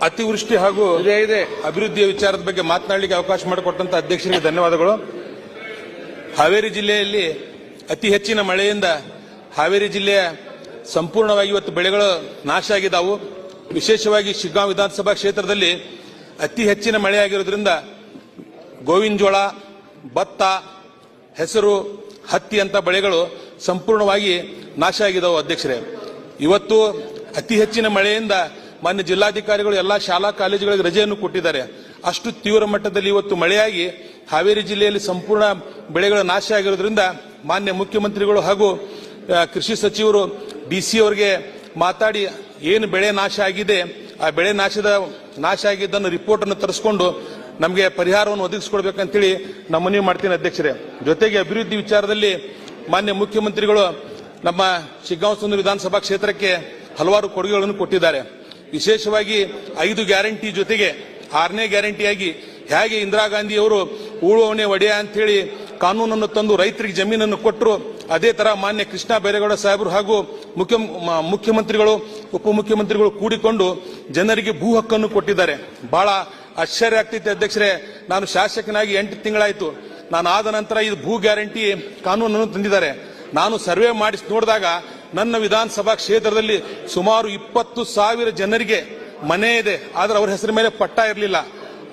ಅತಿವೃಷ್ಟಿ ಹಾಗೂ ಇದೆ ಇದೆ. ಅಭಿವೃದ್ಧಿಯ ವಿಚಾರದ ಬಗ್ಗೆ ಮಾತನಾಡಲಿಕ್ಕೆ ಅವಕಾಶ ಮಾಡಿಕೊಟ್ಟಂತ ಅಧ್ಯಕ್ಷರಿಗೆ ಧನ್ಯವಾದಗಳು. ಹಾವೇರಿ ಜಿಲ್ಲೆಯಲ್ಲಿ ಅತಿ ಹೆಚ್ಚಿನ ಮಳೆಯಿಂದ ಹಾವೇರಿ ಜಿಲ್ಲೆಯ ಸಂಪೂರ್ಣವಾಗಿ ಇವತ್ತು ಬೆಳೆಗಳು ನಾಶ ಆಗಿದ್ದಾವು ವಿಶೇಷವಾಗಿ ಶಿಗ್ಗಾಂವ್ ವಿಧಾನಸಭಾ ಕ್ಷೇತ್ರದಲ್ಲಿ ಅತಿ ಹೆಚ್ಚಿನ ಮಳೆಯಾಗಿರೋದ್ರಿಂದ ಗೋವಿನ ಜೋಳ ಭತ್ತ ಹೆಸರು ಹತ್ತಿ ಅಂತ ಬೆಳೆಗಳು ಸಂಪೂರ್ಣವಾಗಿ ನಾಶ ಆಗಿದ್ದಾವೆ ಅಧ್ಯಕ್ಷರೇ. ಇವತ್ತು ಅತಿ ಹೆಚ್ಚಿನ ಮಳೆಯಿಂದ ಮಾನ್ಯ ಜಿಲ್ಲಾಧಿಕಾರಿಗಳು ಎಲ್ಲಾ ಶಾಲಾ ಕಾಲೇಜುಗಳಿಗೆ ರಜೆಯನ್ನು ಕೊಟ್ಟಿದ್ದಾರೆ. ಅಷ್ಟು ತೀವ್ರ ಮಟ್ಟದಲ್ಲಿ ಇವತ್ತು ಮಳೆಯಾಗಿ ಹಾವೇರಿ ಜಿಲ್ಲೆಯಲ್ಲಿ ಸಂಪೂರ್ಣ ಬೆಳೆಗಳು ನಾಶ ಆಗಿರೋದ್ರಿಂದ ಮಾನ್ಯ ಮುಖ್ಯಮಂತ್ರಿಗಳು ಹಾಗೂ ಕೃಷಿ ಸಚಿವರು ಡಿ ಸಿ ಅವರಿಗೆ ಮಾತಾಡಿ ಏನು ಬೆಳೆ ನಾಶ ಆಗಿದೆ, ಆ ಬೆಳೆ ನಾಶದ, ನಾಶ ಆಗಿದ್ದನ್ನು ರಿಪೋರ್ಟ್ ಅನ್ನು ತರಿಸ್ಕೊಂಡು ನಮಗೆ ಪರಿಹಾರವನ್ನು ಒದಗಿಸಿಕೊಡ್ಬೇಕಂತೇಳಿ ನಮ್ಮ ಮನವಿ ಮಾಡ್ತೀನಿ ಅಧ್ಯಕ್ಷರೇ. ಜೊತೆಗೆ ಅಭಿವೃದ್ಧಿ ವಿಚಾರದಲ್ಲಿ ಮಾನ್ಯ ಮುಖ್ಯಮಂತ್ರಿಗಳು ನಮ್ಮ ಶಿಗ್ಗಾಂವ್ ಸುಂದರ ವಿಧಾನಸಭಾ ಕ್ಷೇತ್ರಕ್ಕೆ ಹಲವಾರು ಕೊಡುಗೆಗಳನ್ನು ಕೊಟ್ಟಿದ್ದಾರೆ. ವಿಶೇಷವಾಗಿ ಐದು ಗ್ಯಾರಂಟಿ ಜೊತೆಗೆ ಆರನೇ ಗ್ಯಾರಂಟಿಯಾಗಿ ಹೇಗೆ ಇಂದಿರಾ ಗಾಂಧಿ ಅವರು ಉಳುವವನೇ ಒಡೆಯ ಅಂತೇಳಿ ಕಾನೂನನ್ನು ತಂದು ರೈತರಿಗೆ ಜಮೀನನ್ನು ಕೊಟ್ಟರು, ಅದೇ ತರ ಮಾನ್ಯ ಕೃಷ್ಣ ಬೈರೇಗೌಡ ಸಾಹೇಬರು ಹಾಗೂ ಮುಖ್ಯ ಮುಖ್ಯಮಂತ್ರಿಗಳು ಉಪಮುಖ್ಯಮಂತ್ರಿಗಳು ಕೂಡಿಕೊಂಡು ಜನರಿಗೆ ಭೂ ಹಕ್ಕನ್ನು ಕೊಟ್ಟಿದ್ದಾರೆ. ಬಹಳ ಆಶ್ಚರ್ಯ ಆಗ್ತೈತೆ ಅಧ್ಯಕ್ಷರೇ, ನಾನು ಶಾಸಕನಾಗಿ ಎಂಟು ತಿಂಗಳಾಯಿತು. ನಾನು ಆದ ನಂತರ ಇದು ಭೂ ಗ್ಯಾರಂಟಿ ಕಾನೂನನ್ನು ತಂದಿದ್ದಾರೆ. ನಾನು ಸರ್ವೆ ಮಾಡಿಸಿ ನೋಡಿದಾಗ ನನ್ನ ವಿಧಾನಸಭಾ ಕ್ಷೇತ್ರದಲ್ಲಿ ಸುಮಾರು ಇಪ್ಪತ್ತು ಸಾವಿರ ಜನರಿಗೆ ಮನೆ ಇದೆ ಆದರೆ ಅವರ ಹೆಸರ ಮೇಲೆ ಪಟ್ಟ ಇರಲಿಲ್ಲ.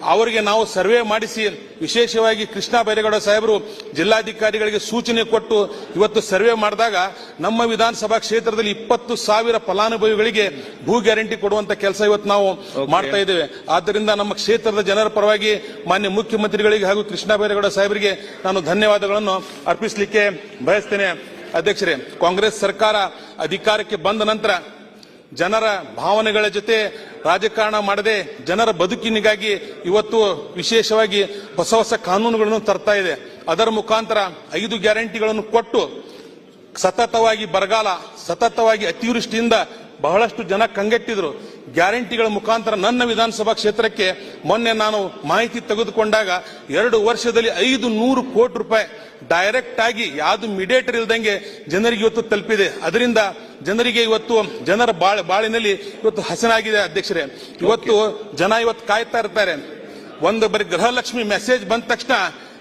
ಅವರಿಗೆ ನಾವು ಸರ್ವೆ ಮಾಡಿಸಿ ವಿಶೇಷವಾಗಿ ಕೃಷ್ಣ ಬೈರೇಗೌಡ ಸಾಹೇಬರು ಜಿಲ್ಲಾಧಿಕಾರಿಗಳಿಗೆ ಸೂಚನೆ ಕೊಟ್ಟು ಇವತ್ತು ಸರ್ವೆ ಮಾಡಿದಾಗ ನಮ್ಮ ವಿಧಾನಸಭಾ ಕ್ಷೇತ್ರದಲ್ಲಿ ಇಪ್ಪತ್ತು ಸಾವಿರ ಫಲಾನುಭವಿಗಳಿಗೆ ಭೂ ಗ್ಯಾರಂಟಿ ಕೊಡುವಂತ ಕೆಲಸ ಇವತ್ತು ನಾವು ಮಾಡ್ತಾ ಇದ್ದೇವೆ. ಆದ್ದರಿಂದ ನಮ್ಮ ಕ್ಷೇತ್ರದ ಜನರ ಪರವಾಗಿ ಮಾನ್ಯ ಮುಖ್ಯಮಂತ್ರಿಗಳಿಗೆ ಹಾಗೂ ಕೃಷ್ಣ ಬೈರೇಗೌಡ ಸಾಹೇಬರಿಗೆ ನಾನು ಧನ್ಯವಾದಗಳನ್ನು ಅರ್ಪಿಸಲಿಕ್ಕೆ ಬಯಸ್ತೇನೆ. ಅಧ್ಯಕ್ಷರೇ, ಕಾಂಗ್ರೆಸ್ ಸರ್ಕಾರ ಅಧಿಕಾರಕ್ಕೆ ಬಂದ ನಂತರ ಜನರ ಭಾವನೆಗಳ ಜೊತೆ ರಾಜಕಾರಣ ಮಾಡದೆ ಜನರ ಬದುಕಿನಿಗಾಗಿ ಇವತ್ತು ವಿಶೇಷವಾಗಿ ಹೊಸ ಹೊಸ ಕಾನೂನುಗಳನ್ನು ತರ್ತಾ ಇದೆ. ಅದರ ಮುಖಾಂತರ ಐದು ಗ್ಯಾರಂಟಿಗಳನ್ನು ಕೊಟ್ಟು ಸತತವಾಗಿ ಬರಗಾಲ, ಸತತವಾಗಿ ಅತಿವೃಷ್ಟಿಯಿಂದ ಬಹಳಷ್ಟು ಜನ ಕಂಗೆಟ್ಟಿದ್ರು. ಗ್ಯಾರಂಟಿಗಳ ಮುಖಾಂತರ ನನ್ನ ವಿಧಾನಸಭಾ ಕ್ಷೇತ್ರಕ್ಕೆ ಮೊನ್ನೆ ನಾನು ಮಾಹಿತಿ ತೆಗೆದುಕೊಂಡಾಗ ಎರಡು ವರ್ಷದಲ್ಲಿ ಐದು ನೂರು ಕೋಟಿ ರೂಪಾಯಿ ಡೈರೆಕ್ಟ್ ಆಗಿ ಯಾವುದು ಮಿಡಿಯೇಟರ್ ಇಲ್ದಂಗೆ ಜನರಿಗೆ ಇವತ್ತು ತಲುಪಿದೆ. ಅದರಿಂದ ಜನರಿಗೆ ಇವತ್ತು ಜನರ ಬಾಳ, ಬಾಳಿನಲ್ಲಿ ಇವತ್ತು ಹಸನಾಗಿದೆ ಅಧ್ಯಕ್ಷರೇ. ಇವತ್ತು ಜನ ಇವತ್ತು ಕಾಯ್ತಾ ಇರ್ತಾರೆ. ಒಂದು ಬರೀ ಗೃಹಲಕ್ಷ್ಮಿ ಮೆಸೇಜ್ ಬಂದ ತಕ್ಷಣ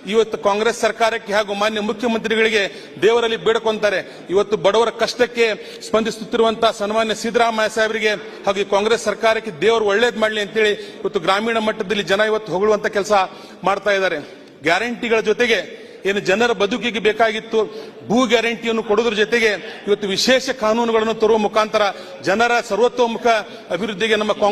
ಇವತ್ತು ಕಾಂಗ್ರೆಸ್ ಸರ್ಕಾರಕ್ಕೆ ಹಾಗೂ ಮಾನ್ಯ ಮುಖ್ಯಮಂತ್ರಿಗಳಿಗೆ ದೇವರಲ್ಲಿ ಬೇಡ್ಕೊಂತಾರೆ. ಇವತ್ತು ಬಡವರ ಕಷ್ಟಕ್ಕೆ ಸ್ಪಂದಿಸುತ್ತಿರುವಂತಹ ಸನ್ಮಾನ್ಯ ಸಿದ್ದರಾಮಯ್ಯ ಸಾಹೇಬರಿಗೆ ಹಾಗೂ ಕಾಂಗ್ರೆಸ್ ಸರ್ಕಾರಕ್ಕೆ ದೇವರು ಒಳ್ಳೇದು ಮಾಡಲಿ ಅಂತೇಳಿ ಇವತ್ತು ಗ್ರಾಮೀಣ ಮಟ್ಟದಲ್ಲಿ ಜನ ಇವತ್ತು ಹೊಗಳುವಂತ ಕೆಲಸ ಮಾಡ್ತಾ ಇದ್ದಾರೆ. ಗ್ಯಾರಂಟಿಗಳ ಜೊತೆಗೆ ಏನು ಜನರ ಬದುಕಿಗೆ ಬೇಕಾಗಿತ್ತು ಭೂ ಗ್ಯಾರಂಟಿಯನ್ನು ಕೊಡೋದ್ರ ಜೊತೆಗೆ ಇವತ್ತು ವಿಶೇಷ ಕಾನೂನುಗಳನ್ನು ತರುವ ಮುಖಾಂತರ ಜನರ ಸರ್ವತೋಮುಖ ಅಭಿವೃದ್ಧಿಗೆ ನಮ್ಮ ಕಾಂಗ್ರೆಸ್